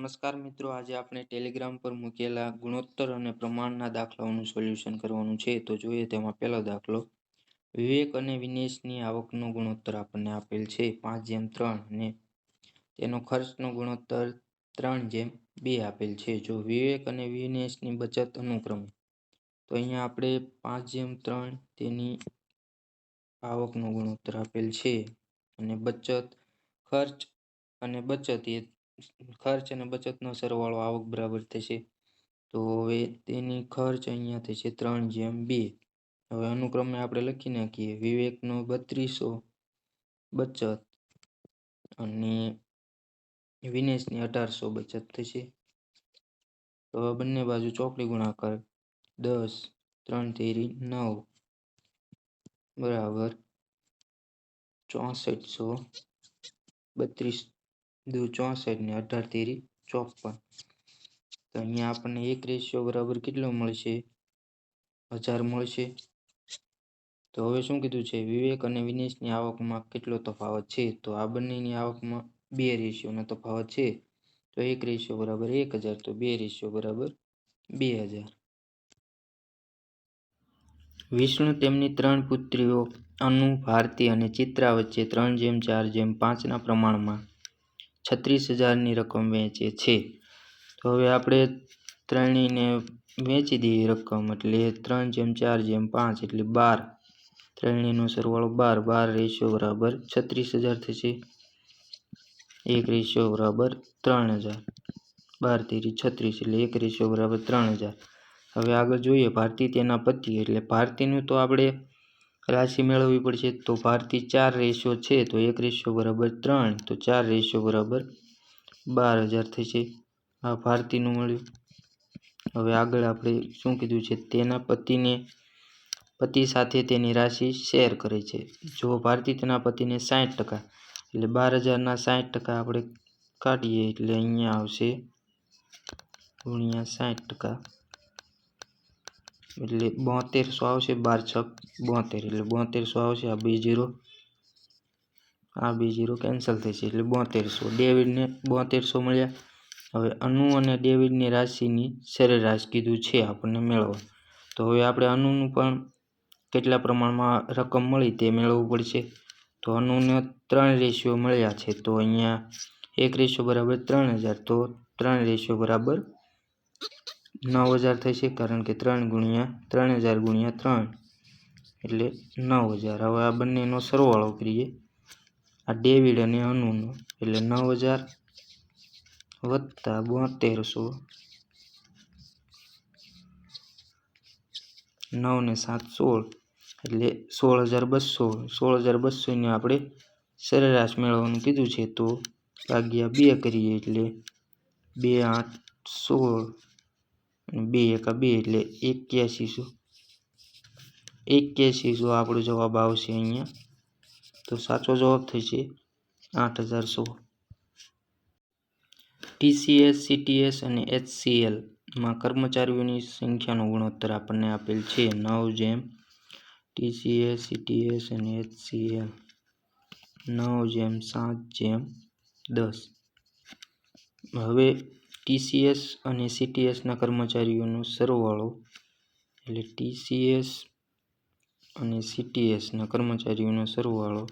નમસ્કાર મિત્રો, આજે આપણે ટેલિગ્રામ પર મૂકેલા ગુણોત્તર અને પ્રમાણના દાખલાઓનું સોલ્યુશન કરવાનું છે. તો જોઈએ તેમાં પહેલો દાખલો. વિવેક અને વિનેશની આવકનો ગુણોત્તર આપણને આપેલ છે પાંચ જેમ ત્રણ અને તેનો ખર્ચનો ગુણોત્તર ત્રણ જેમ બે આપેલ છે. જો વિવેક અને વિનેશની બચત અનુક્રમે, તો અહીંયા આપણે પાંચ જેમ ત્રણ તેની આવકનો ગુણોત્તર આપેલ છે. અને બચત, ખર્ચ અને બચત એ ખર્ચ અને બચતનો સરવાળો આવક બરાબર થશે. તો હવે તેની ખર્ચ અહીંયા થશે ત્રણ જેમ બે. હવે અનુક્રમે આપણે લખી નાખીએ. વિવેકનો બત્રીસો બચત અને વિનેશની અઢારસો બચત થશે. તો હવે બંને બાજુ ચોકડી ગુણાકાર દસ, ત્રણ તેરી નવ. બરાબર. ચોસઠસો બત્રીસ દુ ચોસઠ ને અઢાર તેરી ચોપન. તો અહીંયા આપણને એક રેશિયો બરાબર કેટલો મળશે? હજાર મળશે. તો હવે શું કીધું છે? વિવેક અને વિનેશની આવકમાં કેટલો તફાવત છે? તો આ બંનેની આવકમાં બે રેશિયોનો તફાવત છે. તો એક રેશિયો બરાબર એક હજાર, તો બે રેશિયો બરાબર બે હજાર. વિષ્ણુ તેમની ત્રણ પુત્રીઓ, અનુ, ભારતી અને ચિત્રા વચ્ચે ત્રણ જેમ ચાર જેમ પાંચના પ્રમાણમાં છત્રીસ હજારની રકમ વેચે છે. તો હવે આપણે ત્રણેયને વેચી દઈએ રકમ એટલે ત્રણ જેમ ચાર જેમ પાંચ એટલે બાર. ત્રણેયનો સરવાળો બાર બાર રેશિયો બરાબર છત્રીસ હજાર થશે. એક રેશિયો બરાબર ત્રણ હજાર. બાર તેરી છત્રીસ એટલે એક રેશિયો બરાબર ત્રણ હજાર. હવે આગળ જોઈએ ભારતી તેના પતિ એટલે ભારતીનું તો આપણે રાશિ મેળવવી પડશે. તો ભારતી ચાર રેશિયો છે, તો એક રેશિયો બરાબર ત્રણ, તો ચાર રેશિયો બરાબર બાર હજાર થશે. આ ભારતીનું મળ્યું. હવે આગળ આપણે શું કીધું છે, તેના પતિને, પતિ સાથે તેની રાશિ શેર કરે છે. જો ભારતી તેના પતિને સાઠ ટકા, એટલે બાર હજારના સાઠ ટકા આપણે કાઢીએ, એટલે અહીંયા આવશે ગુણ્યા સાઠ ટકા. એટલે બોતેરસો આવશે, બાર છક બોતેર, એટલે બોતેરસો આવશે, આ બે જીરો. આ બે જીરો કેન્સલ થશે એટલે બોતેરસો ડેવિડને બોતેરસો મળ્યા. હવે અનુ અને ડેવિડની રાશિની સરેરાશ કીધું છે આપણને મેળવવા. તો હવે આપણે અનુનું પણ કેટલા પ્રમાણમાં રકમ મળી તે મેળવવું પડશે? તો અનુને ત્રણ રેશિયો મળ્યા છે, તો અહીંયા એક રેશિયો બરાબર ત્રણ હજાર, તો ત્રણ રેશિયો બરાબર નવ હજાર થશે કારણ કે ત્રણ ગુણ્યા ત્રણ હજાર ગુણ્યા ત્રણ. એટલે નવ હજાર હવે આ બંનેનો સરવાળો કરીએ. આ ડેવિડ અને અનુનો. એટલે નવ હજાર વત્તા બોતેરસો. નવ ને સાત સોળ. એટલે સોળ હજાર બસો. સોળ હજાર બસોને આપણે સરેરાશ મેળવવાનું કીધું છે તો ભાગ્યા બે કરીએ એટલે બે, આઠ, સોળ. બે એકા બે એટલે એક્યાસીસો એક્યાસીસો આપણો જવાબ આવશે અહીંયા. તો સાચો જવાબ થશે આઠ હજાર સો ટીસીએસ સીટીએસ અને એચસીએલમાં કર્મચારીઓની સંખ્યાનો ગુણોત્તર આપણને આપેલ છે નવ જેમ ટીસીએસ સીટીએસ અને એચસીએલ નવ જેમ સાત જેમ દસ. હવે ટીસીએસ અને સીટીએસના કર્મચારીઓનો સરવાળો, એટલે ટીસીએસ અને સીટીએસના કર્મચારીઓનો સરવાળો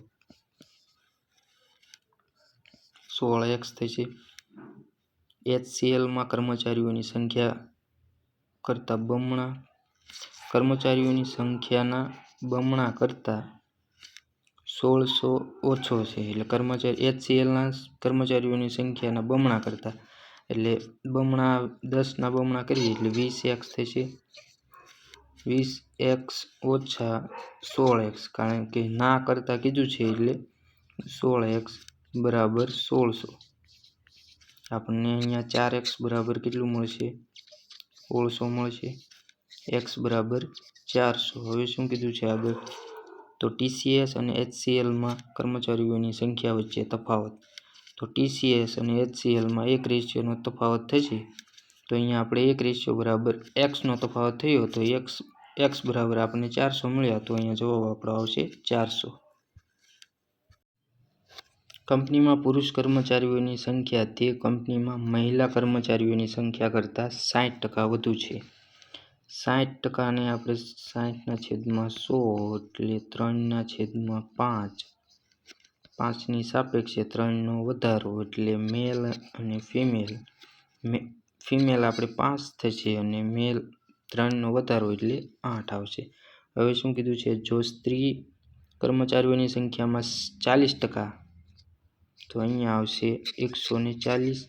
સોળ એક્સ થશે એચસીએલમાં કર્મચારીઓની સંખ્યા કરતાં બમણા, કર્મચારીઓની સંખ્યાના બમણા કરતાં સોળસો ઓછો છે. એટલે કર્મચારી, એચસીએલના કર્મચારીઓની સંખ્યાના બમણા કરતાં એટલે બમણા, દસના બમણા કરીએ એટલે વીસ એક્સ થશે. વીસ એક્સ ઓછા સોળ એક્સ, કારણ કે ના કરતાં કીધું છે એટલે સોળ એક્સ બરાબર સોળસો. આપણને અહીંયા ચાર એક્સ બરાબર કેટલું મળશે? સોળસો મળશે. એક્સ બરાબર ચારસો. હવે શું કીધું છે આગળ? તો ટીસીએસ અને એચસીએલમાં કર્મચારીઓની સંખ્યા વચ્ચે તફાવત. તો ટીસીએસ અને એચસીએલમાં એક રેશિયોનો તફાવત થશે તો અહીંયા આપણે એક રેશિયો બરાબર એક્સનો તફાવત થયો તો એક્સ એક્સ બરાબર આપણને ચારસો મળ્યા તો અહીંયા જવાબ આપણો આવશે ચારસો કંપનીમાં પુરુષ કર્મચારીઓની સંખ્યા તે કંપનીમાં મહિલા કર્મચારીઓની સંખ્યા કરતાં સાઈઠ ટકા વધુ છે. સાઠ ટકાને આપણે સાઠના છેદમાં સો એટલે ત્રણના છેદમાં પાંચ. પાંચની સાપેક્ષે ત્રણનો વધારો એટલે મેલ અને ફિમેલ. ફિમેલ આપણે પાંચ થશે અને મેલ ત્રણનો વધારો એટલે આઠ આવશે. હવે શું કીધું છે જો સ્ત્રી કર્મચારીઓની સંખ્યામાં ચાલીસ ટકા, તો અહીંયા આવશે એકસો ને ચાલીસ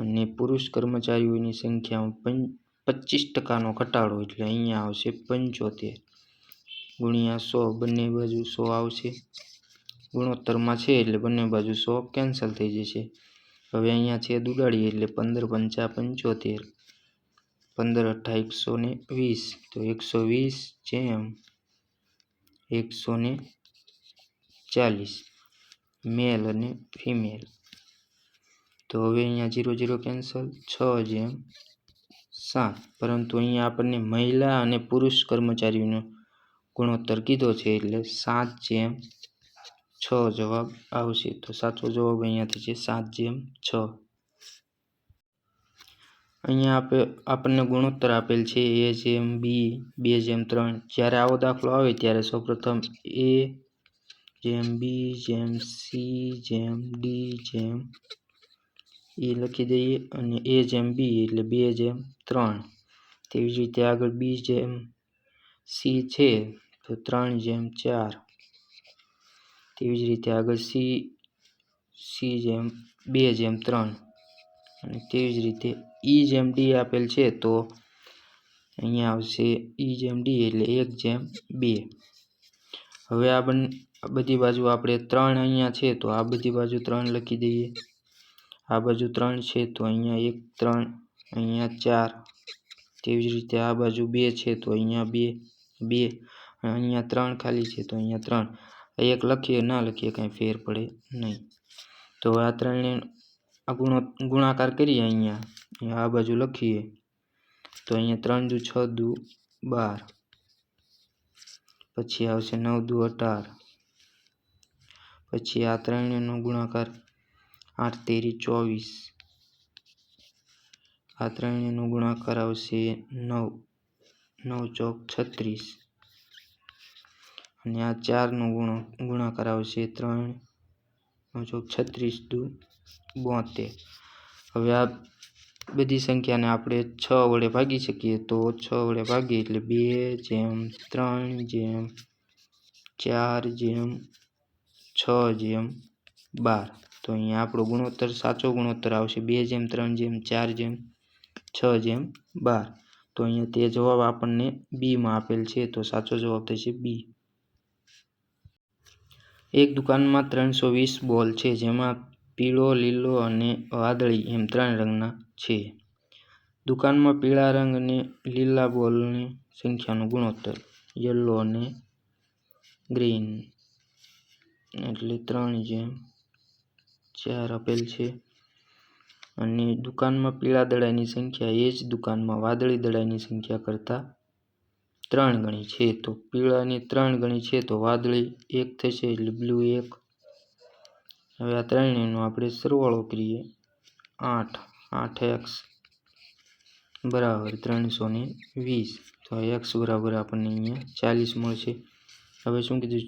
અને પુરુષ કર્મચારીઓની સંખ્યામાં પચીસ ટકાનો ઘટાડો એટલે અહીંયા આવશે પંચોતેર ગુણ્યા સો, બંને બાજુ સો આવશે ગુણોત્તરમાં છે એટલે બંને બાજુ સો કેન્સલ થઈ જશે. હવે અહીંયા છેદ ઉડાડીએ એટલે પંદર પંચા પંચોતેર. પંદર અઠ્ઠા એકસો ને વીસ. તો એકસો વીસ જેમ એકસો ને ચાલીસ. મેલ અને ફિમેલ તો હવે અહીંયા જીરો જીરો કેન્સલ છ જેમ સાત. પરંતુ અહીંયા આપણને મહિલા અને પુરુષ કર્મચારીઓનો ગુણોત્તર કીધો છે એટલે સાત જેમ છ જવાબ આવશે. તો સાચો જવાબ અહીંયા થશે સાત જેમ છ. અહીંયા આપે, આપણને ગુણોત્તર આપેલ છે એ જેમ, બી, બે જેમ, ત્રણ. જ્યારે આવો દાખલો આવે ત્યારે સૌપ્રથમ એ જેમ, બી જેમ, સી જેમ, ડી જેમ, એ લખી દઈએ અને એ જેમ, બી એટલે બે જેમ, ત્રણ. તેવી જ રીતે આગળ બી જેમ, સી છે તો ત્રણ જેમ, ચાર. તેવી જ રીતે આગળ સી સી જેમ, બે જેમ ત્રણ. અને તેવી જ રીતે ઈ જેમ ડી આપેલ છે તો અહીંયા આવશે ઈ જેમ ડી એટલે એક જેમ બે. હવે આ બંને બધી બાજુ આપણે ત્રણ અહીંયા છે તો આ બધી બાજુ ત્રણ લખી દઈએ. આ બાજુ ત્રણ છે તો અહીંયા એક, ત્રણ, અહીંયા ચાર. તેવી જ રીતે આ બાજુ બે છે તો અહીંયા બે બે. અહીંયા ત્રણ ખાલી છે તો અહીંયા ત્રણ. એક લખીએ ના લખીએ કાંઈ ફેર પડે નહીં તો આ ત્રણે આ ગુણો ગુણાકાર કરીએ અહીંયા આ બાજુ લખીએ તો અહીંયા ત્રણ દુ છ દુ બાર પછી આવશે નવ દુ અઢાર પછી આ ત્રણેયનો ગુણાકાર આઠ તેરી ચોવીસ આ ત્રણેયનો ગુણાકાર આવશે નવ નવ ચોક છત્રીસ અને આ ચારનો ગુણો, ગુણાકાર આવશે ત્રણ ચોક છત્રીસ દુ, બોતેર. હવે આ બધી સંખ્યાને આપણે છ વડે ભાગી શકીએ તો છ વડે ભાગીએ એટલે બે જેમ ત્રણ જેમ ચાર જેમ છ જેમ બાર. તો અહીંયા આપણો ગુણોત્તર, સાચો ગુણોત્તર આવશે. બે જેમ ત્રણ જેમ ચાર જેમ છ જેમ બાર. તો અહીંયા તે જવાબ આપણને બીમાં આપેલ છે. તો સાચો જવાબ થશે બી. એક દુકાનમાં ત્રણસો વીસ બોલ છે, જેમાં પીળો, લીલો અને વાદળી એમ ત્રણ રંગના છે. દુકાનમાં પીળા રંગ અને લીલા બોલની સંખ્યાનો ગુણોત્તર, યલો અને ગ્રીન. એટલે ત્રણ જેમ ચાર આપેલ છે. અને દુકાનમાં પીળા દડાની સંખ્યા એ જ દુકાનમાં વાદળી દડાની સંખ્યા કરતાં ત્રણ ગણી છે તો પીળાની ત્રણ ગણી છે તો વાદળી એક થશે એટલે બ્લુ એક. હવે આ ત્રણેયનો આપણે સરવાળો કરીએ. આઠ આઠ એક્સ બરાબર ત્રણસો ને વીસ. તો એક્સ બરાબર આપણને અહીંયા ચાલીસ મળશે. હવે શું કીધું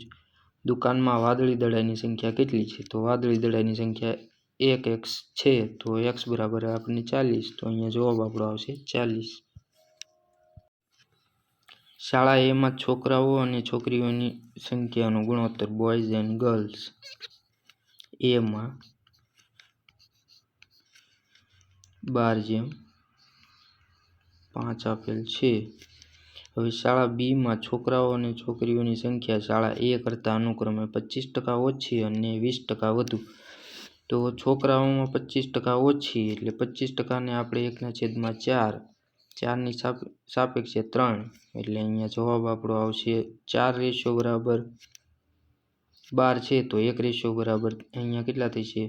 દુકાનમાં વાદળી દડાની સંખ્યા કેટલી છે? તો વાદળી દડાની સંખ્યા એક એક્સ છે. તો એક્સ બરાબર આપણને ચાલીસ. તો અહીંયા જવાબ આપણો આવશે ચાલીસ. શાળા એમાં છોકરાઓ અને છોકરીઓની સંખ્યાનો ગુણોત્તર બોયઝ એન્ડ ગર્લ્સ એમાં બાર જેમ પાંચ આપેલ છે. હવે શાળા બીમાં છોકરાઓ અને છોકરીઓની સંખ્યા શાળા એ કરતાં અનુક્રમે પચીસ ટકા ઓછી અને વીસ ટકા વધુ. તો છોકરાઓમાં પચીસ ટકા ઓછી એટલે પચીસ ટકાને આપણે એકના છેદમાં ચાર ચારની સાપેક્ષે ત્રણ. એટલે અહીંયા જવાબ આપણો આવશે ચાર રેશિયો બરાબર બાર છે, તો એક રેશિયો બરાબર અહીંયા કેટલા થશે?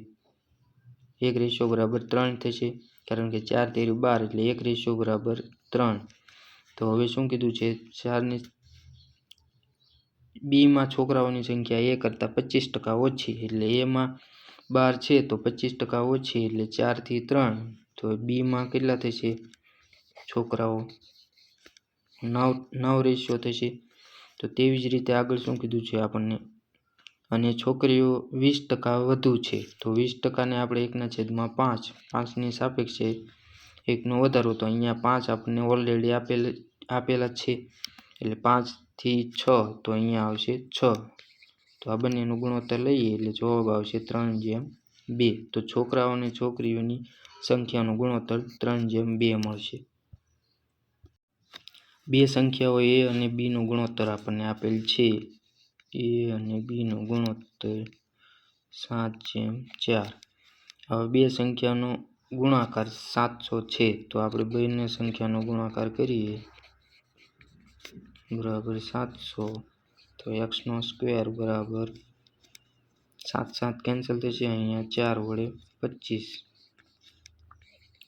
એક રેશિયો બરાબર ત્રણ થશે, કારણ કે ચાર તેર બાર, એટલે એક રેશિયો બરાબર ત્રણ. તો હવે શું કીધું છે? ચારની બીમાં છોકરાઓની સંખ્યા એ કરતાં પચીસ ટકા ઓછી, એટલે એમાં બાર છે, તો પચીસ ટકા ઓછી, એટલે ચારથી ત્રણ. તો બીમાં કેટલા થશે? છોકરાઓ નવ નવ રેશિયો થશે તો તેવી જ રીતે આગળ શું કીધું છે આપણને? અને છોકરીઓ વીસ ટકા વધુ છે, તો વીસ ટકાને આપણે એકના છેદમાં પાંચ, પાંચની સાપેક્ષે એકનો વધારો, તો અહીંયા પાંચ આપણને ઓલરેડી આપેલ, આપેલા છે, એટલે પાંચથી છ, તો અહીંયા આવશે છ. તો આ બંનેનું ગુણોત્તર લઈએ, એટલે જવાબ આવશે ત્રણ જેમ બે. તો છોકરાઓ અને છોકરીઓની સંખ્યાનો ગુણોત્તર ત્રણ જેમ બે મળશે. બે સંખ્યાઓ એ અને બીનો ગુણોત્તર આપણને આપેલ છે. એ અને બીનો ગુણોત્તર સાત જેમ ચાર. હવે બે સંખ્યાનો ગુણાકાર સાતસો છે, તો આપણે બંને સંખ્યાનો ગુણાકાર કરીએ. બરાબર સાતસો, તો એક્સનો સ્ક્વેર બરાબર સાત સાત કેન્સલ થશે, અહીંયા ચાર વડે પચીસ.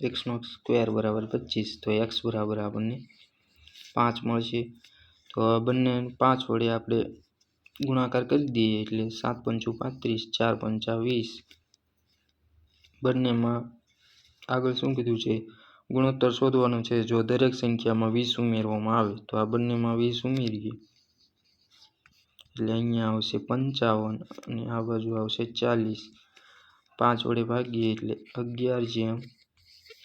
એક્સનો સ્ક્વેર બરાબર પચીસ, તો એક્સ બરાબર આપણને પાંચ મળશે. તો આ બંને પાંચ વડે આપણે ગુણાકાર કરી દઈએ એટલે સાત પંચું પાંત્રીસ, ચાર પંચા વીસ. બંનેમાં આગળ શું કીધું છે? ગુણોત્તર શોધવાનો છે. જો દરેક સંખ્યામાં વીસ ઉમેરવામાં આવે, તો આ બંનેમાં વીસ ઉમેરીએ. એટલે અહીંયા આવશે પંચાવન અને આ બાજુ આવશે ચાલીસ. પાંચ વડે ભાગીએ એટલે અગિયાર જેમ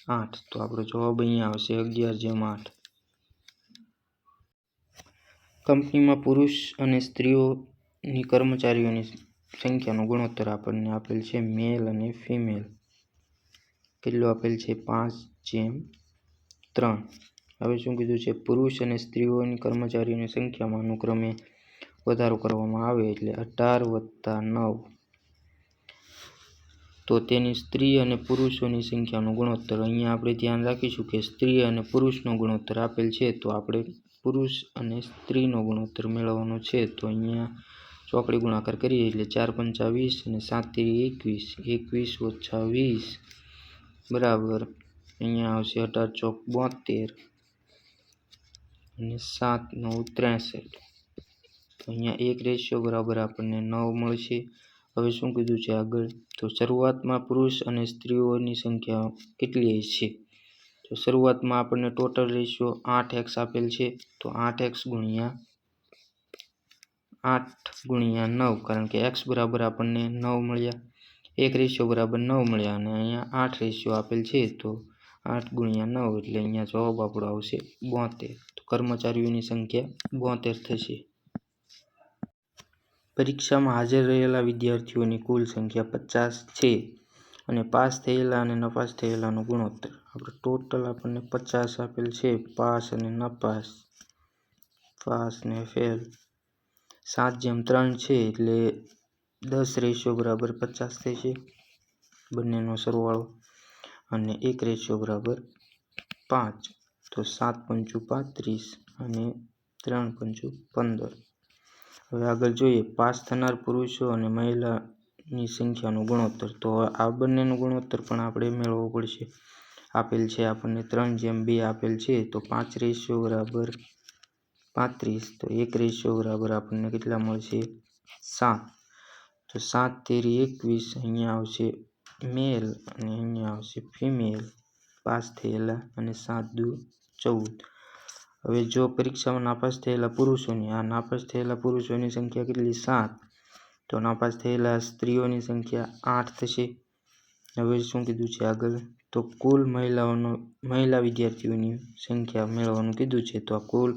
આઠ. તો આપણો જવાબ અહીંયા આવશે અગિયાર જેમ આઠ. કંપનીમાં પુરુષ અને સ્ત્રીઓની કર્મચારીઓની સંખ્યાનો ગુણોત્તર આપણને આપેલ છે. મેલ અને ફિમેલ. કેટલો આપેલ છે? પાંચ જેમ ત્રણ. હવે શું કીધું છે? પુરુષ અને સ્ત્રીઓની કર્મચારીઓની સંખ્યામાં અનુક્રમે વધારો કરવામાં આવે એટલે અઢાર વત્તા નવ. તો તેની સ્ત્રી અને પુરુષોની સંખ્યાનો ગુણોત્તર. અહીંયા આપણે ધ્યાન રાખીશું કે સ્ત્રી અને પુરુષનો ગુણોત્તર આપેલ છે. તો આપણે પુરુષ અને સ્ત્રીનો ગુણોત્તર મેળવવાનો છે, તો અહીંયા ચોકડી ગુણાકાર કરીએ એટલે ચાર પંચા વીસ અને સાત તેરી એકવીસ. એકવીસ ઓછા વીસ. બરાબર. અહીંયા આવશે અઢાર ચોક બોતેર અને સાત નવ ત્રેસઠ. તો અહીંયા એક રેશિયો બરાબર આપણને નવ મળશે. હવે શું કીધું છે આગળ? તો શરૂઆતમાં પુરુષ અને સ્ત્રીઓની સંખ્યા કેટલી છે તો શરૂઆતમાં આપણને ટોટલ રેશિયો આઠ એક્સ આપેલ છે, તો આઠ એક્સ ગુણ્યા આઠ ગુણ્યા નવ, કારણ કે એક્સ બરાબર આપણને નવ મળ્યા. એક રેશિયો બરાબર નવ મળ્યા અને અહીંયા આઠ રેશિયો આપેલ છે, તો આઠ ગુણ્યા નવ એટલે અહીંયા જવાબ આપણો આવશે બોતેર. તો કર્મચારીઓની સંખ્યા બોતેર થશે. પરીક્ષામાં હાજર રહેલા વિદ્યાર્થીઓની કુલ સંખ્યા પચાસ છે. અને પાસ થયેલા અને નપાસ થયેલાનો ગુણોત્તર. આપણે ટોટલ આપણને પચાસ આપેલ છે, પાસ અને નપાસ. પાસ ને ફેલ. સાત જેમ ત્રણ છે, એટલે દસ રેશિયો બરાબર પચાસ થશે બંનેનો સરવાળો. અને એક રેશિયો બરાબર પાંચ. તો સાત પંચું પાંત્રીસ અને ત્રણ પંચું પંદર. હવે આગળ જોઈએ, પાસ થનાર પુરુષો અને મહિલાની સંખ્યાનો ગુણોત્તર. તો આ બંનેનો ગુણોત્તર પણ આપણે મેળવવો પડશે. આપેલ છે આપણને ત્રણ જેમ બે આપેલ છે, તો પાંચ રેશિયો બરાબર પાંત્રીસ. તો એક રેશિયો બરાબર આપણને કેટલા મળશે? સાત. તો સાત તેરી એકવીસ અહીંયા આવશે મેલ અને અહીંયા આવશે ફિમેલ. પાસ થયેલા અને સાત દુ ચૌદ. હવે જો પરીક્ષામાં નાપાસ થયેલા પુરુષોની, આ નાપાસ થયેલા પુરુષોની સંખ્યા કેટલી? સાત. તો નાપાસ થયેલા સ્ત્રીઓની સંખ્યા આઠ થશે. હવે શું કીધું છે આગળ? તો કુલ મહિલાઓનો, મહિલા વિદ્યાર્થીઓની સંખ્યા મેળવવાનું કીધું છે. તો આ કુલ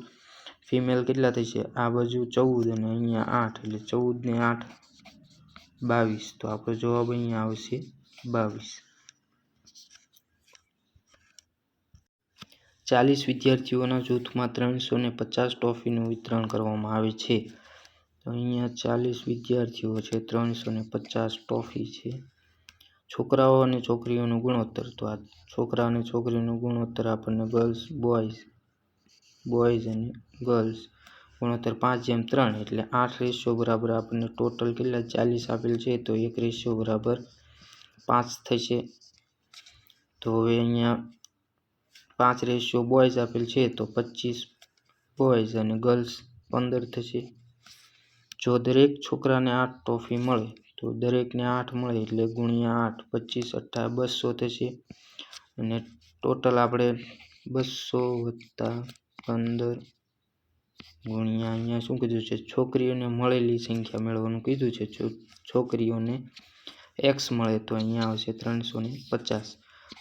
ફિમેલ કેટલા થશે? આ બાજુ ચૌદ અને અહીંયા આઠ, એટલે ચૌદ ને આઠ, બાવીસ. તો આપણો જવાબ અહીંયા આવશે બાવીસ. ચાલીસ વિદ્યાર્થીઓના જૂથમાં ત્રણસો ને પચાસ ટ્રોફીનું વિતરણ કરવામાં આવે છે. તો અહીંયા ચાલીસ વિદ્યાર્થીઓ છે, ત્રણસો ને પચાસ ટ્રોફી છે. છોકરાઓ અને છોકરીઓનું ગુણોત્તર, તો આ છોકરા અને છોકરીનો ગુણોત્તર આપણને ગર્લ્સ બોયઝ બોયઝ અને ગર્લ્સ ગુણોત્તર પાંચ જેમ ત્રણ, એટલે આઠ રેશિયો બરાબર આપણને ટોટલ કેટલા? ચાલીસ આપેલ છે, તો એક રેશિયો બરાબર પાંચ થશે. તો હવે અહીંયા પાંચ રેશિયો બોયઝ આપેલ છે, તો પચીસ બોયઝ અને ગર્લ્સ પંદર થશે. જો દરેક છોકરાને આઠ ટ્રોફી મળે, તો દરેકને આઠ મળે એટલે ગુણ્યા આઠ, પચીસ, અઠ્ઠા, બસો થશે. અને ટોટલ આપણે બસો વત્તા પંદર ગુણ્યા અહીંયા શું કીધું છે? છોકરીઓને મળેલી સંખ્યા મેળવવાનું કીધું છે. છોકરીઓને એક્સ મળે તો અહીંયા આવશે ત્રણસો ને પચાસ.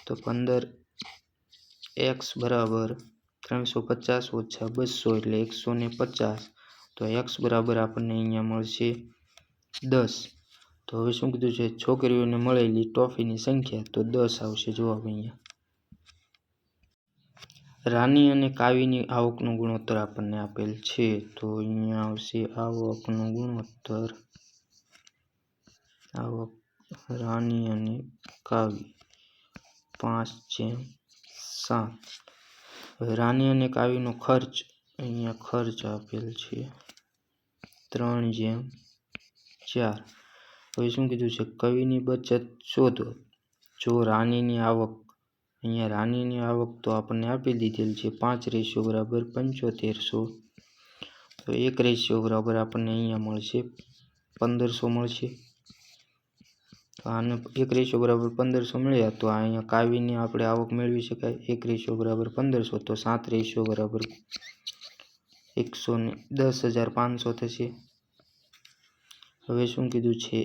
તો પંદર એક્સ બરાબર ત્રણસો પચાસ ઓછા બસો એટલે એકસો ને પચાસ. તો એક્સ બરાબર આપણને અહીંયા મળશે દસ. તો હવે શું કીધું છે? છોકરીઓને મળેલી ટ્રોફીની સંખ્યા તો દસ આવશે. જવાબ અહીંયા. રાની અને કાવીની આવકનો ગુણોત્તર આપણને આપેલ છે. તો અહીંયા આવશે આવકનો ગુણોત્તર. આવક રાની અને કાવી. પાંચ જેમ સાત. રાની અને કાવીનો ખર્ચ અહીંયા ખર્ચ આપેલ છે. ત્રણ જેમ ચાર. હવે શું કીધું છે? કવિની બચત શોધો. જો રાનીની આવક, અહીંયા રાનીની આવક તો આપણને આપી દીધેલ છે, પાંચ રેશિયો બરાબર પંચોતેરસો. તો એક રેશિયો બરાબર આપણને અહીંયા મળશે, પંદરસો મળશે. તો આને એક રેશિયો બરાબર પંદરસો મળ્યા, તો અહીંયા કાવીની આપણે આવક મેળવી શકાય. એક રેશિયો બરાબર પંદરસો, તો સાત રેશિયો બરાબર એકસો ને દસ હજાર પાંચસો થશે. હવે શું કીધું છે?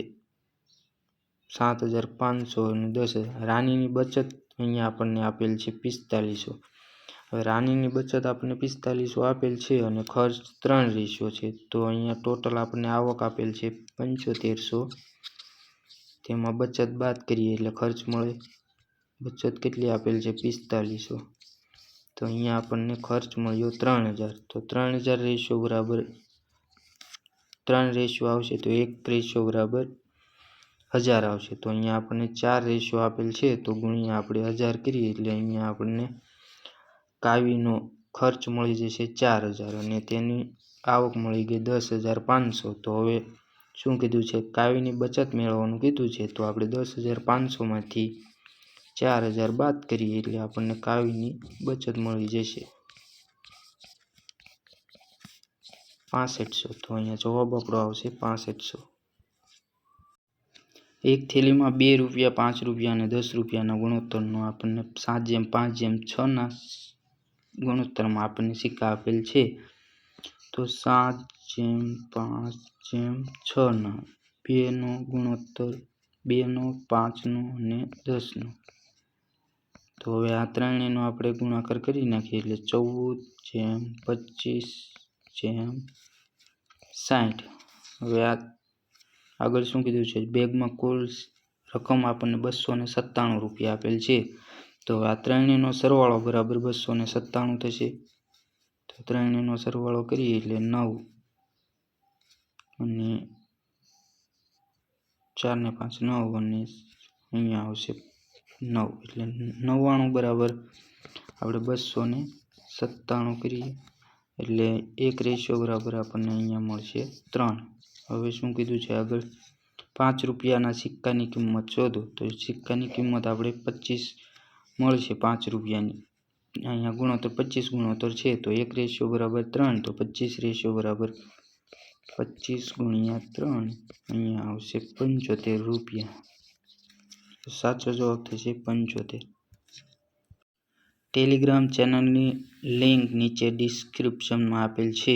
સાત હજાર પાંચસો અને દસ હજાર. રાનીની બચત અહીંયા આપણને આપેલ છે પિસ્તાલીસો. હવે રાનીની બચત આપણને પિસ્તાલીસો આપેલ છે અને ખર્ચ ત્રણ રેશિયો છે. તો અહીંયા ટોટલ આપણને આવક આપેલ છે પંચોતેરસો. તેમાં બચત બાદ કરીએ એટલે ખર્ચ મળે. બચત કેટલી આપેલ છે? પિસ્તાલીસો. તો અહીંયા આપણને ખર્ચ મળ્યો ત્રણ હજાર. તો ત્રણ હજાર રેશિયો બરાબર, ત્રણ રેશિયો આવશે તો એક રેશિયો બરાબર હજાર આવશે. તો અહીંયા આપણને ચાર રેશિયો આપેલ છે તો ગુણ્યા આપણે હજાર કરીએ એટલે અહીંયા આપણને કાવીનો ખર્ચ મળી જશે ચાર હજાર અને તેની આવક મળી ગઈ દસ હજાર પાંચસો. તો હવે શું કીધું છે? કાવીની બચત મેળવવાનું કીધું છે તો આપણે દસ હજાર પાંચસોમાંથી ચાર હજાર બાદ કરીએ એટલે આપણને કાવીની બચત મળી જશે. પાસઠસો. તો અહીંયા જવાબ આપણો આવશે પાસઠસો. એક થેલીમાં બે રૂપિયા, પાંચ રૂપિયા અને દસ રૂપિયાના ગુણોત્તરનો આપણને સાત જેમ પાંચ જેમ છના ગુણોત્તરમાં આપણને સિક્કા આપેલ છે. તો સાત જેમ પાંચ જેમ છના બેનો ગુણોત્તર બેનો પાંચનો અને દસનો તો હવે આ ત્રણેયનો આપણે ગુણાકાર કરી નાખીએ એટલે ચૌદ જેમ પચીસ જેમ સાઠ હવે આ આગળ શું કીધું છે? બેગમાં કુલ રકમ આપણને બસો ને સત્તાણું રૂપિયા આપેલ છે. તો આ ત્રણેયનો સરવાળો બરાબર બસો ને સત્તાણું થશે. તો ત્રણેયનો સરવાળો કરીએ એટલે નવ અને ચાર ને પાંચ, નવ અને અહીંયા આવશે નવ, એટલે નવ્વાણું બરાબર. આપણે બસો ને સત્તાણું કરીએ. એટલે એક રેશિયો બરાબર આપણને અહીંયા મળશે ત્રણ. હવે શું કીધું છે આગળ? પાંચ રૂપિયાના સિક્કાની કિંમત શોધો. તો સિક્કાની કિંમત આપણે પચીસ મળશે પાંચ રૂપિયાની. અહીંયા ગુણોત્તર, પચીસ ગુણોત્તર છે, તો એક રેશિયો બરાબર ત્રણ, તો પચીસ રેશિયો બરાબર પચીસ ગુણ્યા ત્રણ અહીંયા આવશે પંચોતેર રૂપિયા. સાચો જવાબ થશે પંચોતેર. ટેલિગ્રામ ચેનલની લિંક નીચે ડિસ્ક્રિપ્શનમાં આપેલ છે.